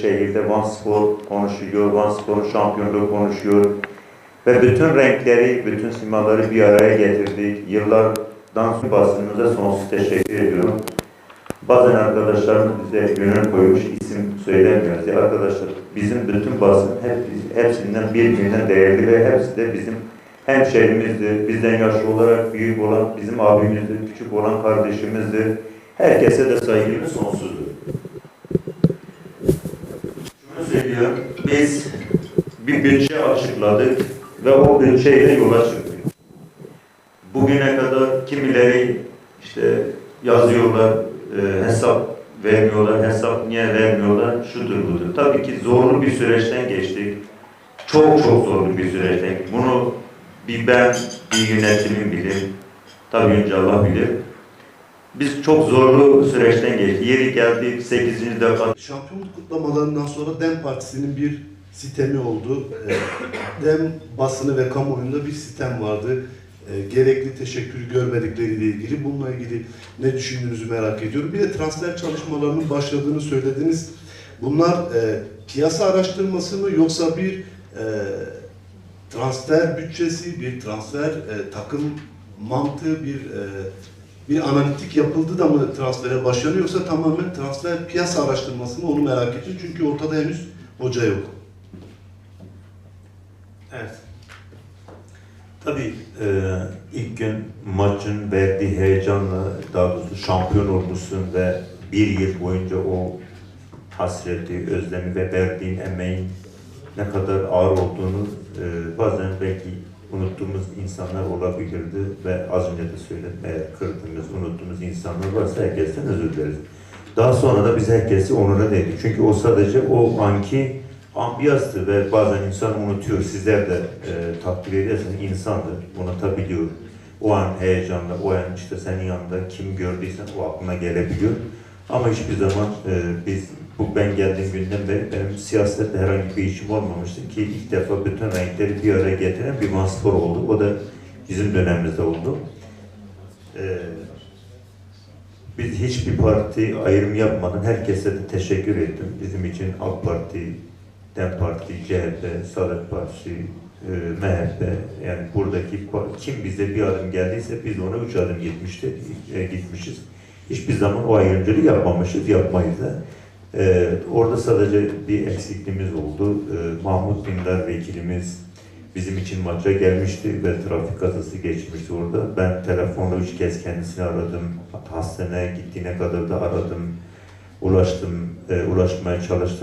Şehirde Van Spor konuşuyor, Van Spor'un şampiyonluğu konuşuyor. Ve bütün renkleri, bütün simaları bir araya getirdik. Yıllardan sonra basınımıza sonsuz teşekkür ediyorum. Bazen arkadaşlarımız bize gönül koymuş isim söylemiyoruz. Ya arkadaşlar bizim bütün basın hep, hepsinden birbirinden değerli ve hepsi de bizim hemşehrimizdir. Bizden yaşlı olarak büyük olan bizim abimizdir, küçük olan kardeşimizdir. Herkese de saygımız sonsuzdur. Söylüyorum, biz bir bütçe açıkladık ve o bütçeyle yola çıktık. Bugüne kadar kimileri işte yazıyorlar, e, hesap vermiyorlar, hesap niye vermiyorlar, şudur budur. Tabii ki zorlu bir süreçten geçtik. Çok çok zorlu bir süreçten. Bunu bir ben, bir yönetimim bilir. Tabii önce Allah bilir. Biz çok zorlu süreçten geçtik. Yeri geldi 8. defa Şampiyonluk kutlamalarından sonra DEM Partisi'nin bir sitemi oldu. Ee, DEM basını ve kamuoyunda bir sitem vardı. Ee, Gerekli teşekkürü görmedikleriyle ilgili. Bununla ilgili ne düşündüğünüzü merak ediyorum. Bir de transfer çalışmalarının başladığını söylediniz. Bunlar e, piyasa araştırması mı yoksa bir e, transfer bütçesi, bir transfer e, takım mantığı, bir bir analitik yapıldı da mı transfere başlanıyor yoksa tamamen transfer piyasa araştırması mı onu merak ettim. Çünkü ortada henüz hoca yok. Evet. Tabii e, ilk gün maçın verdiği heyecanla daha doğrusu şampiyon olmuşsun ve bir yıl boyunca o hasreti, özlemi ve verdiğin emeğin ne kadar ağır olduğunu e, bazen belki unuttuğumuz insanlar olabilirdi ve az önce de söyledim eğer kırdığımız, unuttuğumuz insanlar varsa herkesten özür dileriz. Daha sonra da biz herkesi onura dedik. Çünkü o sadece o anki ambiyastı ve bazen insan unutuyor. Sizler de e, takdir ederseniz insandır, unutabiliyor. O an heyecanla, o an işte senin yanında kim gördüysen o aklına gelebiliyor. Ama hiçbir zaman e, biz, bu ben geldiğim günden beri benim siyasette herhangi bir işim olmamıştı ki ilk defa bütün renkleri bir araya getiren bir maspor oldu. O da bizim dönemimizde oldu. E, biz hiçbir parti ayrım yapmadan herkese de teşekkür ettim. Bizim için AK Parti, DEM Parti, CHP, Saadet Partisi, e, MHP yani buradaki kim bize bir adım geldiyse biz ona üç adım gitmişti, e, gitmişiz. Hiçbir zaman o ayrımcılığı yapmamışız, yapmayız da. E, orada sadece bir eksikliğimiz oldu. E, Mahmut Dindar vekilimiz bizim için maça gelmişti ve trafik kazası geçmişti orada. Ben telefonla üç kez kendisini aradım. Hastaneye gittiğine kadar da aradım. Ulaştım, e, ulaşmaya çalıştım.